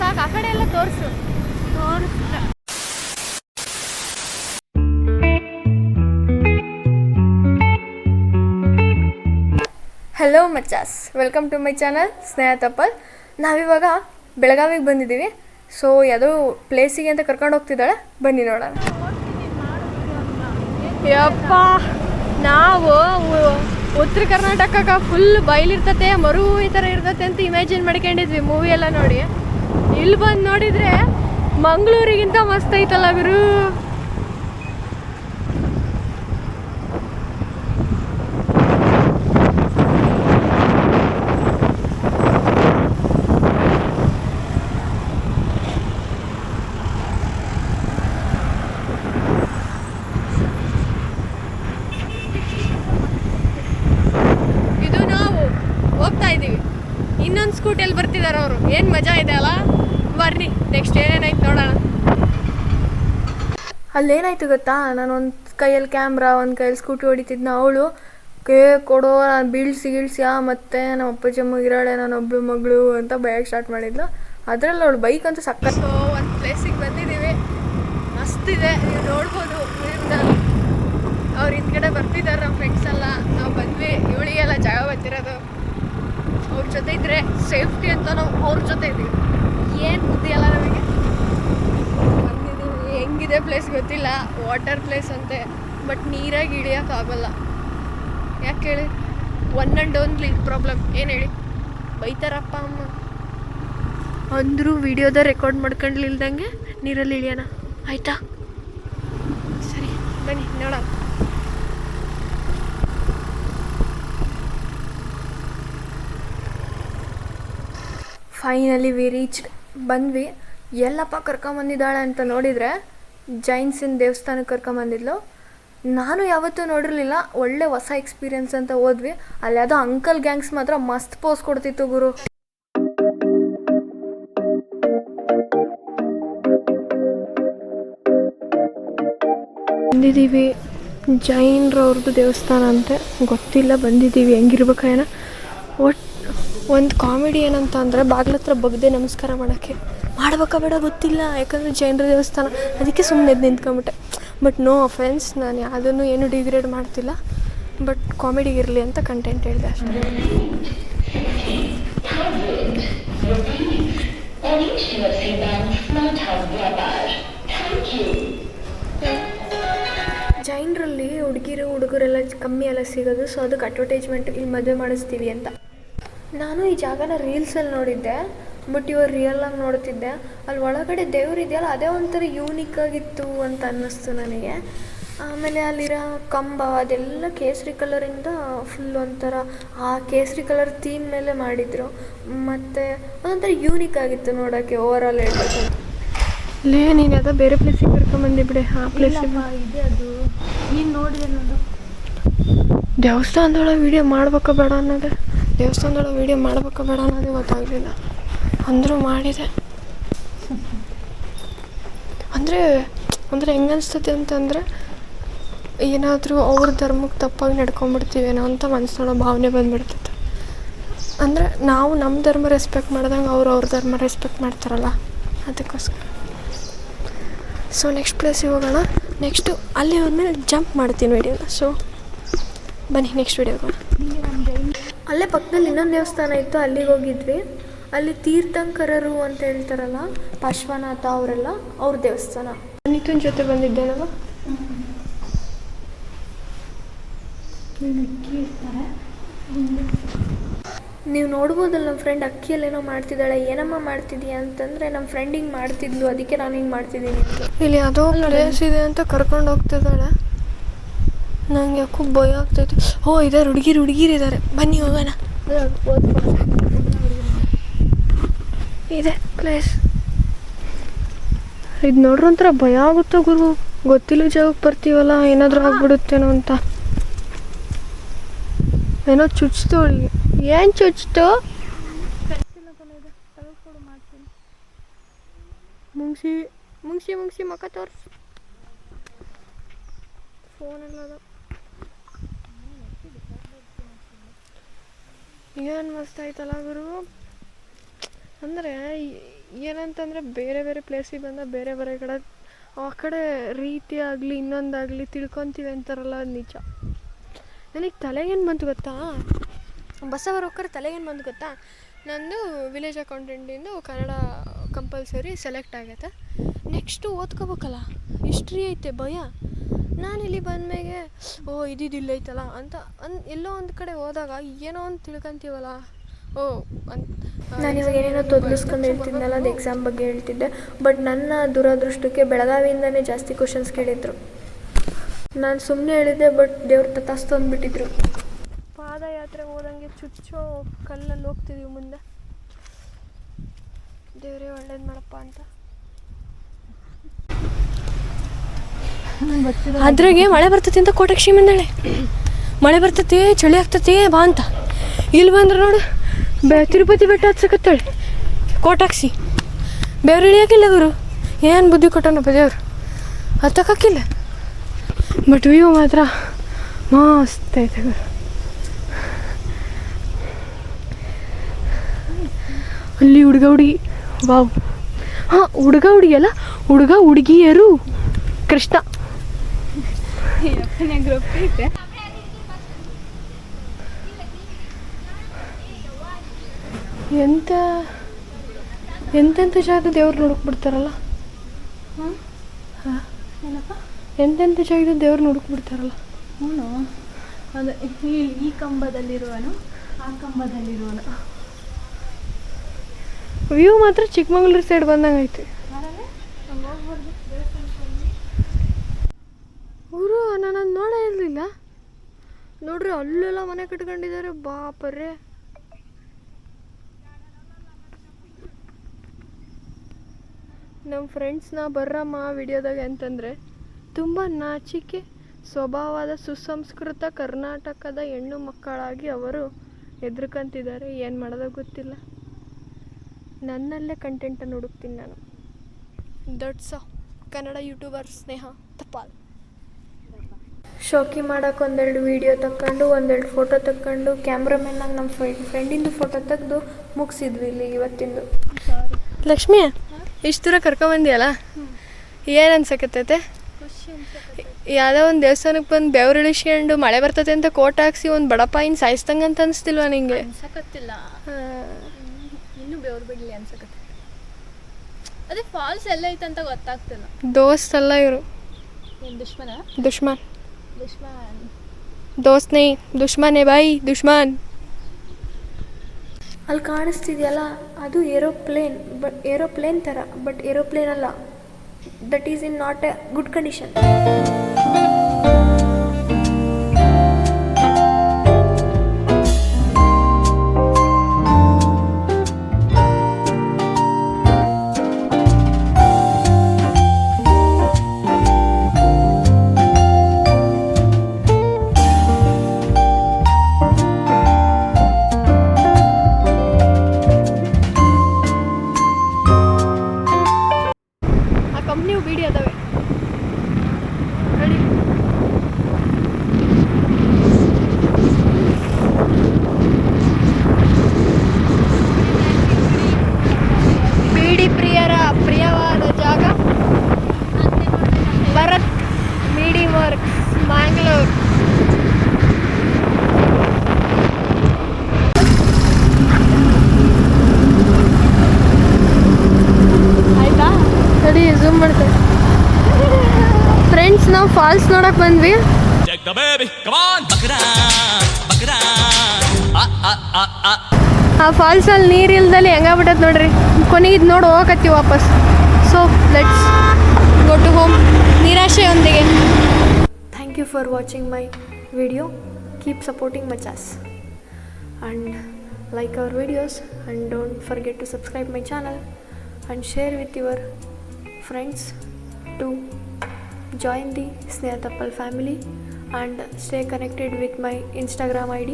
ಸಾಕು ಆ ಕಡೆ ಎಲ್ಲ ತೋರಿಸು. ತೋರಿಸ್ತ hello ಮಚ್ಚಾಸ್ welcome to my channel Sneha Tappal. ನಾವಿವಾಗ ಬೆಳಗಾವಿಗೆ ಬಂದಿದ್ದೀವಿ ಸೊ ಯಾವುದೋ ಪ್ಲೇಸಿಗೆ ಅಂತ ಕರ್ಕೊಂಡು ಹೋಗ್ತಿದ್ದಾಳೆ. ಬನ್ನಿ ನೋಡೋಣ. ಯಪ್ಪ ನಾವು ಉತ್ತರ ಕರ್ನಾಟಕಕ್ಕೆ ಫುಲ್ ಬಯಲಿರ್ತತೆ ಮರು ಈ ಥರ ಇರ್ತತೆ ಅಂತ ಇಮ್ಯಾಜಿನ್ ಮಾಡ್ಕೊಂಡಿದ್ವಿ. ಮೂವಿ ಎಲ್ಲ ನೋಡಿ. ಇಲ್ಲಿ ಬಂದು ನೋಡಿದರೆ ಮಂಗಳೂರಿಗಿಂತ ಮಸ್ತ್ ಐತಲ್ಲ ಗುರು. ಇದು ನಾವು ಹೋಗ್ತಾ ಇದ್ದೀವಿ. ಇನ್ನೊಂದು ಸ್ಕೂಟಿಯಲ್ಲಿ ಬರ್ತಿದ್ದಾರೆ ಅವರು. ಏನು ಮಜಾ ಇದೆ ಅಲ್ಲ? ಬರ್ರಿ ನೆಕ್ಸ್ಟ್ ಏನೇನಾಯ್ತು ನೋಡೋಣ. ಅಲ್ಲೇನಾಯ್ತು ಗೊತ್ತಾ? ನಾನು ಒಂದು ಕೈಯಲ್ಲಿ ಕ್ಯಾಮ್ರಾ ಒಂದು ಕೈಯಲ್ಲಿ ಸ್ಕೂಟಿ ಹೊಡಿತಿದ್ನ. ಅವಳು ಕೇ ಕೊಡೋ ನಾನು ಬೀಳ್ಸಿ ಆ ಮತ್ತೆ ನಮ್ಮ ಅಪ್ಪಾಜಿ ಅಮ್ಮಗಿರಾಳೆ ನಾನು ಒಬ್ಬ ಮಗಳು ಅಂತ ಬಯಕ್ ಸ್ಟಾರ್ಟ್ ಮಾಡಿದ್ಲು. ಅದರಲ್ಲಿ ಅವಳು ಬೈಕ್ ಅಂತೂ ಸಕ್ಕ ಸೊ ಒಂದು ಪ್ಲೇಸಿಗೆ ಬಂದಿದ್ದೀವಿ ಮಸ್ತ್ ಇದೆ. ನೀವು ನೋಡ್ಬೋದು ಅವ್ರು ಹಿಂದ್ಗಡೆ ಬರ್ತಿದ್ದಾರೆ ನಮ್ಮ ಫ್ರೆಂಡ್ಸ್ ಎಲ್ಲ. ನಾವು ಬಂದ್ವಿ. ಇವಳಿಗೆಲ್ಲ ಜಾಗ ಬಂದಿರೋದು ಅವ್ರ ಜೊತೆ ಇದ್ರೆ ಸೇಫ್ಟಿ ಅಂತ ನಾವು ಅವ್ರ ಜೊತೆ ಇದ್ದೀವಿ ಏನು ಬುದ್ಧಿ ಅಲ್ಲ ನಮಗೆ. ಬಂದಿದ್ದೀವಿ ಹೆಂಗಿದೆ ಪ್ಲೇಸ್ ಗೊತ್ತಿಲ್ಲ ವಾಟರ್ ಪ್ಲೇಸ್ ಅಂತೆ ಬಟ್ ನೀರಾಗಿ ಇಳಿಯೋಕ್ಕಾಗಲ್ಲ ಯಾಕೆ ಹೇಳಿ? ಒನ್ ಆ್ಯಂಡ್ ಓನ್ಲಿ ಪ್ರಾಬ್ಲಮ್ ಏನು ಹೇಳಿ? ಬೈತಾರಪ್ಪ ಅಮ್ಮ. ಅಂದರೂ ವಿಡಿಯೋದ ರೆಕಾರ್ಡ್ ಮಾಡ್ಕೊಂಡ್ಲಿಲ್ದಂಗೆ ನೀರಲ್ಲಿ ಇಳಿಯೋಣ. ಆಯ್ತಾ? ಸರಿ, ಬನ್ನಿ, ನೋಡೋಣ. ಫೈನಲಿ ವಿ ರೀಚ್ ಬಂದ್ವಿ. ಎಲ್ಲಪ್ಪ ಕರ್ಕೊಂಬಂದಿದ್ದಾಳೆ ಅಂತ ನೋಡಿದರೆ ಜೈನ್ಸಿನ ದೇವಸ್ಥಾನಕ್ಕೆ ಕರ್ಕೊಂಬಂದಿದ್ಲು ನಾನು ಯಾವತ್ತೂ ನೋಡಿರಲಿಲ್ಲ. ಒಳ್ಳೆ ಹೊಸ ಎಕ್ಸ್ಪೀರಿಯನ್ಸ್ ಅಂತ ಹೋದ್ವಿ. ಅಲ್ಲಿ ಅದು ಅಂಕಲ್ ಗ್ಯಾಂಗ್ಸ್ ಮಾತ್ರ ಮಸ್ತ್ ಪೋಸ್ ಕೊಡ್ತಿತ್ತು ಗುರು. ಬಂದಿದ್ದೀವಿ. ಜೈನ್ರವ್ರದ್ದು ದೇವಸ್ಥಾನ ಅಂತೆ. ಗೊತ್ತಿಲ್ಲ ಬಂದಿದ್ದೀವಿ. ಹೆಂಗಿರ್ಬೇಕೇನ ಒಟ್ಟು ಒಂದು ಕಾಮಿಡಿ ಏನಂತ ಅಂದರೆ ಬಾಗ್ಲ ಹತ್ರ ಬಗ್ದೆ ನಮಸ್ಕಾರ ಮಾಡೋಕ್ಕೆ. ಮಾಡ್ಬೇಕಾ ಬೇಡ ಗೊತ್ತಿಲ್ಲ, ಯಾಕಂದರೆ ಜೈನರ ದೇವಸ್ಥಾನ. ಅದಕ್ಕೆ ಸುಮ್ಮನೆ ನಿಂತ್ಕೊಂಬಿಟ್ಟೆ ಬಟ್ ನೋ ಅಫೆನ್ಸ್ ನಾನು ಯಾವುದನ್ನು ಏನು ಡಿಗ್ರೇಡ್ ಮಾಡ್ತಿಲ್ಲ. ಬಟ್ ಕಾಮಿಡಿಗಿರಲಿ ಅಂತ ಕಂಟೆಂಟ್ ಹೇಳಿದೆ ಅಷ್ಟೇ. ಜೈನರಲ್ಲಿ ಹುಡುಗಿರು ಹುಡುಗರೆಲ್ಲ ಕಮ್ಮಿ ಎಲ್ಲ ಸಿಗೋದು ಸೊ ಅದಕ್ಕೆ ಅಡ್ವರ್ಟೈಸ್ಮೆಂಟ್ ಇಲ್ಲಿ ಮದುವೆ ಮಾಡಿಸ್ತೀವಿ ಅಂತ. ನಾನು ಈ ಜಾಗನ ರೀಲ್ಸಲ್ಲಿ ನೋಡಿದ್ದೆ ಬಟ್ ಇವಾಗ ರಿಯಲ್ ಆಗಿ ನೋಡ್ತಿದ್ದೆ. ಅಲ್ಲಿ ಒಳಗಡೆ ದೇವ್ರು ಇದೆಯಲ್ಲ ಅದೇ ಒಂಥರ ಯೂನಿಕ್ ಆಗಿತ್ತು ಅಂತ ಅನ್ನಿಸ್ತು ನನಗೆ. ಆಮೇಲೆ ಅಲ್ಲಿರೋ ಕಂಬ ಅದೆಲ್ಲ ಕೇಸರಿ ಕಲರಿಂದ ಫುಲ್ ಒಂಥರ ಆ ಕೇಸರಿ ಕಲರ್ ಥೀಮ್ ಮೇಲೆ ಮಾಡಿದರು. ಮತ್ತು ಅದೊಂಥರ ಯೂನಿಕ್ ಆಗಿತ್ತು ನೋಡೋಕ್ಕೆ ಓವರ್ ಆಲ್ ಹೇಳ್ಬೇಕು. ಲೇ ನೀನು ಯಾವುದೋ ಬೇರೆ ಪ್ಲೇಸಿಗೆ ಕರ್ಕೊಂಬಂದಿ ಬಿಡೆ. ಆ ಪ್ಲೇಸಿಗೆ ಇದೆ ಅದು. ನೀನು ನೋಡಿದೆ ನೋಡು ದೇವಸ್ಥಾನದೊಳಗೆ ವೀಡಿಯೋ ಮಾಡ್ಬೇಕಾ ಬೇಡ ಅನ್ನೋದೇ. ದೇವಸ್ಥಾನದೊಳಗೆ ವೀಡಿಯೋ ಮಾಡ್ಬೇಕಾ ಬೇಡ ಅನ್ನೋದೇ ಗೊತ್ತಾಗಲಿಲ್ಲ. ಅಂದರೂ ಮಾಡಿದೆ. ಅಂದರೆ ಅಂದರೆ ಹೆಂಗೆ ಅನಿಸ್ತೈತಿ ಅಂತಂದರೆ, ಏನಾದರೂ ಅವ್ರ ಧರ್ಮಕ್ಕೆ ತಪ್ಪಾಗಿ ನಡ್ಕೊಂಬಿಡ್ತೀವೇನೋ ಅಂತ ಮನಸ್ಸೊಳಗೆ ಭಾವನೆ ಬಂದುಬಿಡ್ತೈತೆ. ಅಂದರೆ ನಾವು ನಮ್ಮ ಧರ್ಮ ರೆಸ್ಪೆಕ್ಟ್ ಮಾಡ್ದಂಗೆ ಅವ್ರು ಅವ್ರ ಧರ್ಮ ರೆಸ್ಪೆಕ್ಟ್ ಮಾಡ್ತಾರಲ್ಲ, ಅದಕ್ಕೋಸ್ಕರ. ಸೊ ನೆಕ್ಸ್ಟ್ ಪ್ಲೇಸಿಗೆ ಹೋಗೋಣ. ನೆಕ್ಸ್ಟು ಅಲ್ಲಿ ಹೋದ್ಮೇಲೆ ಜಂಪ್ ಮಾಡ್ತೀನಿ ವೀಡಿಯೋನ ಸೊ ಬನ್ನಿ ನೆಕ್ಸ್ಟ್ ವಿಡಿಯೋಗೆ ಅಲ್ಲೇ ಪಕ್ಕದಲ್ಲಿ ಇನ್ನೊಂದು ದೇವಸ್ಥಾನ ಇತ್ತು, ಅಲ್ಲಿಗೆ ಹೋಗಿದ್ವಿ. ಅಲ್ಲಿ ತೀರ್ಥಂಕರರು ಅಂತ ಹೇಳ್ತಾರಲ್ಲ, ಪಾರ್ಶ್ವನಾಥ ಅವರೆಲ್ಲ, ಅವ್ರ ದೇವಸ್ಥಾನ. ನಿತಿನ್ ಜೊತೆ ಬಂದಿದ್ದೇನಲ್ಲ ನಾವು ನೀವು ನೋಡ್ಬೋದಲ್ಲ ನಮ್ಮ ಫ್ರೆಂಡ್ ಅಕ್ಕಿಯಲ್ಲೇನೋ ಮಾಡ್ತಿದ್ದಾಳೆ, ಏನಮ್ಮ ಮಾಡ್ತಿದ್ಯಾ ಅಂತಂದರೆ ನಮ್ಮ ಫ್ರೆಂಡ್ ಹಿಂಗೆ ಮಾಡ್ತಿದ್ಲು, ಅದಕ್ಕೆ ನಾನು ಹಿಂಗೆ ಮಾಡ್ತಿದ್ದೀನಿ ಇಲ್ಲಿ ಯಾವುದೋ ಪ್ಲೇಸ್ ಇದೆ ಅಂತ ಕರ್ಕೊಂಡು ಹೋಗ್ತಿದ್ದಾಳೆ. ನಂಗೆ ಯಾಕೋ ಭಯ ಆಗ್ತೈತೆ. ಓ ಇದಾರೆ, ಹುಡುಗಿರು ಹುಡುಗಿರು ಇದ್ದಾರೆ ಬನ್ನಿ ಹೋಗೋಣ. ಇದೆ ಪ್ಲೇಸ್ ಇದು ನೋಡ್ರ ಒಂಥರ ಭಯ ಆಗುತ್ತೆ ಗುರು. ಗೊತ್ತಿಲ್ಲ ಜಾಗಕ್ಕೆ ಬರ್ತೀವಲ್ಲ, ಏನಾದರೂ ಆಗ್ಬಿಡುತ್ತೇನೋ ಅಂತ. ಏನೋ ಚುಚ್ತು ಅವಳಿಗೆ. ಏನು ಚುಚ್ತು ಮುಂಗ್ಸಿ ಮುಂಗ್ಸಿ ಮುಂಗ್ಸಿ ಮಕ್ಕ ಫೋನ್ ಫೋನೆಲ್ಲ ಏನು ಮಸ್ತ್ ಆಯ್ತಲ್ಲ ಗುರು? ಅಂದರೆ ಏನಂತಂದರೆ ಬೇರೆ ಬೇರೆ ಪ್ಲೇಸಿಗೆ ಬಂದ ಬೇರೆ ಬೇರೆ ಕಡೆ, ಆ ಕಡೆ ರೀತಿ ಆಗಲಿ ಇನ್ನೊಂದಾಗಲಿ ತಿಳ್ಕೊತೀವಿ ಅಂತಾರಲ್ಲ ನಿಜ. ನನಗೆ ತಲೆಗೇನು ಬಂತು ಗೊತ್ತಾ? ಬಸ್ಸವರು ಹೋಗ್ರೆ ತಲೆಗೇನು ಬಂತು ಗೊತ್ತಾ? ನಂದು ವಿಲೇಜ್ ಅಕೌಂಟೆಂಟಿಂದು ಕನ್ನಡ ಕಂಪಲ್ಸರಿ ಸೆಲೆಕ್ಟ್ ಆಗೈತೆ. ನೆಕ್ಸ್ಟು ಓದ್ಕೋಬೇಕಲ್ಲ. ಹಿಸ್ಟ್ರಿ ಐತೆ ಭಯ. ನಾನು ಇಲ್ಲಿ ಬಂದ್ಮೇಲೆ ಓ ಇದಿದಿಲ್ಲ ಐತಲ್ಲ ಅಂತ ಅನ್ ಎಲ್ಲೋ ಒಂದು ಕಡೆ ಹೋದಾಗ ಏನೋ ಒಂದು ತಿಳ್ಕೊಂತೀವಲ್ಲ. ಓ ಅಂತ ನಾನು ಇವಾಗ ಏನೇನೋ ತೊದಲಿಸ್ಕೊಂಡು ಹೇಳ್ತಿದ್ನಲ್ಲ ಅದು ಎಕ್ಸಾಮ್ ಬಗ್ಗೆ ಹೇಳ್ತಿದ್ದೆ ಬಟ್ ನನ್ನ ದುರದೃಷ್ಟಕ್ಕೆ ಬೆಳಗಾವಿಯಿಂದನೇ ಜಾಸ್ತಿ ಕ್ವಶನ್ಸ್ ಕೇಳಿದ್ರು. ನಾನು ಸುಮ್ಮನೆ ಹೇಳಿದ್ದೆ ಬಟ್ ದೇವ್ರು ತಥಾಸ್ತು ಅಂದ್ಬಿಟ್ಟಿದ್ರು ಪಾದಯಾತ್ರೆ ಹೋದಂಗೆ ಚುಚ್ಚೋ ಕಲ್ಲಲ್ಲಿ ಹೋಗ್ತಿದೀವಿ ಮುಂದೆ. ದೇವರೇ ಒಳ್ಳೇದು ಮಾಡಪ್ಪ ಅಂತ. ಅದ್ರಾಗೆ ಮಳೆ ಬರ್ತತಿ ಅಂತ ಕೋಟಾಕ್ಷಿ ಬಂದಾಳೆ ಮಳೆ ಬರ್ತತಿ, ಚಳಿ ಆಗ್ತತಿ, ಬಾ ಅಂತ. ಇಲ್ಲಿ ಬಂದ್ರೆ ನೋಡು, ಬೆ ತಿರುಪತಿ ಬೆಟ್ಟ ಹತ್ಸಕತ್ತಾಳೆ ಕೋಟಾಕ್ಸಿ ಬೇವ್ರು ಇಳಿಯಾಕಿಲ್ಲ ಗುರು. ಏನು ಬುದ್ಧಿ ಕೊಟ್ಟನಪ್ಪ ದೇವ್ರು? ಹತ್ತಕ್ಕಾಕಿಲ್ಲ. ಬಟ್ ವ್ಯೂ ಮಾತ್ರ ಮಸ್ತ್ ಐತೆ ಅಲ್ಲಿ ಹುಡುಗ ಹುಡುಗಿ, ವಾವ್. ಹಾಂ, ಹುಡುಗ ಹುಡುಗಿ ಅಲ್ಲ, ಹುಡುಗ ಹುಡುಗಿಯರು. ಕೃಷ್ಣ. ಗ್ರೂಪ್ ಐತೆ. ಎಂತ ಎಂತೆಂಥ ಜಾಗ ದೇವ್ರು ನೋಡಕ್ ಬಿಡ್ತಾರಲ್ಲ? ಎಂತೆಂಥ ಜಾಗದ ದೇವ್ರು ನೋಡಕ್ ಬಿಡ್ತಾರಲ್ಲ? ಹ್ಞೂ. ಅದು ಈ ಈ ಕಂಬದಲ್ಲಿರುವನು ಆ ಕಂಬದಲ್ಲಿರುವನು. ವ್ಯೂ ಮಾತ್ರ ಚಿಕ್ಕಮಗಳೂರು ಸೈಡ್ ಬಂದಂಗೆ ಐತಿ. ಅವರು ನಾನು ನೋಡೇ ಇರಲಿಲ್ಲ. ನೋಡ್ರಿ, ಅಲ್ಲೆಲ್ಲ ಮನೆ ಕಟ್ಕೊಂಡಿದ್ದಾರೆ. ಬಾಪರೆ. ನಮ್ಮ ಫ್ರೆಂಡ್ಸ್ನ ಬರ್ರಮ್ಮ ವಿಡಿಯೋದಾಗ ಅಂತಂದರೆ ತುಂಬ ನಾಚಿಕೆ ಸ್ವಭಾವದ ಸುಸಂಸ್ಕೃತ ಕರ್ನಾಟಕದ ಹೆಣ್ಣು ಮಕ್ಕಳಾಗಿ ಅವರು ಹೆದರ್ಕಂತಿದ್ದಾರೆ. ಏನು ಮಾಡೋದೋ ಗೊತ್ತಿಲ್ಲ. ನನ್ನಲ್ಲೇ ಕಂಟೆಂಟನ್ನು ಹುಡುಕ್ತೀನಿ ನಾನು. ದಟ್ಸ ಕನ್ನಡ ಯೂಟ್ಯೂಬರ್ ಸ್ನೇಹ ತಪ್ಪಾಲ್ ಶೋಕಿ ಮಾಡೋಕೆ ಒಂದೆರಡು ವೀಡಿಯೋ ತಕ್ಕೊಂಡು ಒಂದೆರಡು ಫೋಟೋ ತಕ್ಕೊಂಡು ಕ್ಯಾಮ್ರಾಮನ್ನಾಗಿ ನಮ್ಮ ಫ್ರೆಂಡ್ ಫ್ರೆಂಡಿಂದು ಫೋಟೋ ತೆಗೆದು ಮುಗಿಸಿದ್ವಿ ಇಲ್ಲಿ ಇವತ್ತಿಂದು. ಲಕ್ಷ್ಮಿ ಇಷ್ಟು ದೂರ ಕರ್ಕೊಂಬಂದಿಯಲ್ಲ? ಏನು ಅನ್ಸಕತ್ತೈತೆ? ಯಾವುದೋ ಒಂದು ದೇವಸ್ಥಾನಕ್ಕೆ ಬಂದು ಬೆವ್ರಿಳಿಸ್ಕೊಂಡು ಮಳೆ ಬರ್ತೈತೆ ಅಂತ ಕೋಟ್ ಹಾಕ್ಸಿ ಒಂದು ಬಡಪಾಯಿನ ಸಾಯಿಸ್ದಂಗೆ ಅಂತ ಅನಿಸ್ತಿಲ್ವಾ ನಿಂಗೆ? ಅನ್ಸಕತ್ತಿಲ್ಲ. ಇನ್ನು ಬೆವ್ರು ಬಿಡ್ಲಿ ಅನ್ಸಕತ್ತೆ. ಅದೇ ಫಾಲ್ಸ್ ಎಲ್ಲ ಐತಂತ ಗೊತ್ತಾಗ್ತಿಲ್ಲ. ದೋಸ್ತ್ ಅಲ್ಲ ಇವರು. ದುಶ್ಮನ? ದುಶ್ಮನ್. ದುಶ್ಮನ್ ದೋಸ್ತ್ ನೈ ದುಶ್ಮನ್ ಬಾಯಿ ದುಶ್ಮನ್. ಅಲ್ಲಿ ಕಾಣಿಸ್ತಿದೆಯಲ್ಲ ಅದು ಏರೋಪ್ಲೇನ್ ಬಟ್ ಏರೋಪ್ಲೇನ್ ಥರ ಬಟ್ ಏರೋಪ್ಲೇನ್ ಅಲ್ಲ. That is in not a good condition ನಾವು ಫಾಲ್ಸ್ ನೋಡಕ್ ಬಂದ್ವಿ. ಆ ಫಾಲ್ಸ್ ಅಲ್ಲಿ ನೀರ್ ಇಲ್ದಲ್ಲಿ ಹೆಂಗಾಗ್ಬಿಟ್ಟದ್ ನೋಡ್ರಿ. ಕೊನೆಗೆ ಇದು ನೋಡಿ ಹೋಗತ್ತೀವಿ ವಾಪಸ್. So let's go to home ನಿರಾಶೆಯೊಂದಿಗೆ. Thank you for watching my video keep supporting ಮಚಾಸ್ and like our videos and don't forget to subscribe my channel and share with your friends to join the Sneha Tappal family and stay connected with my Instagram ID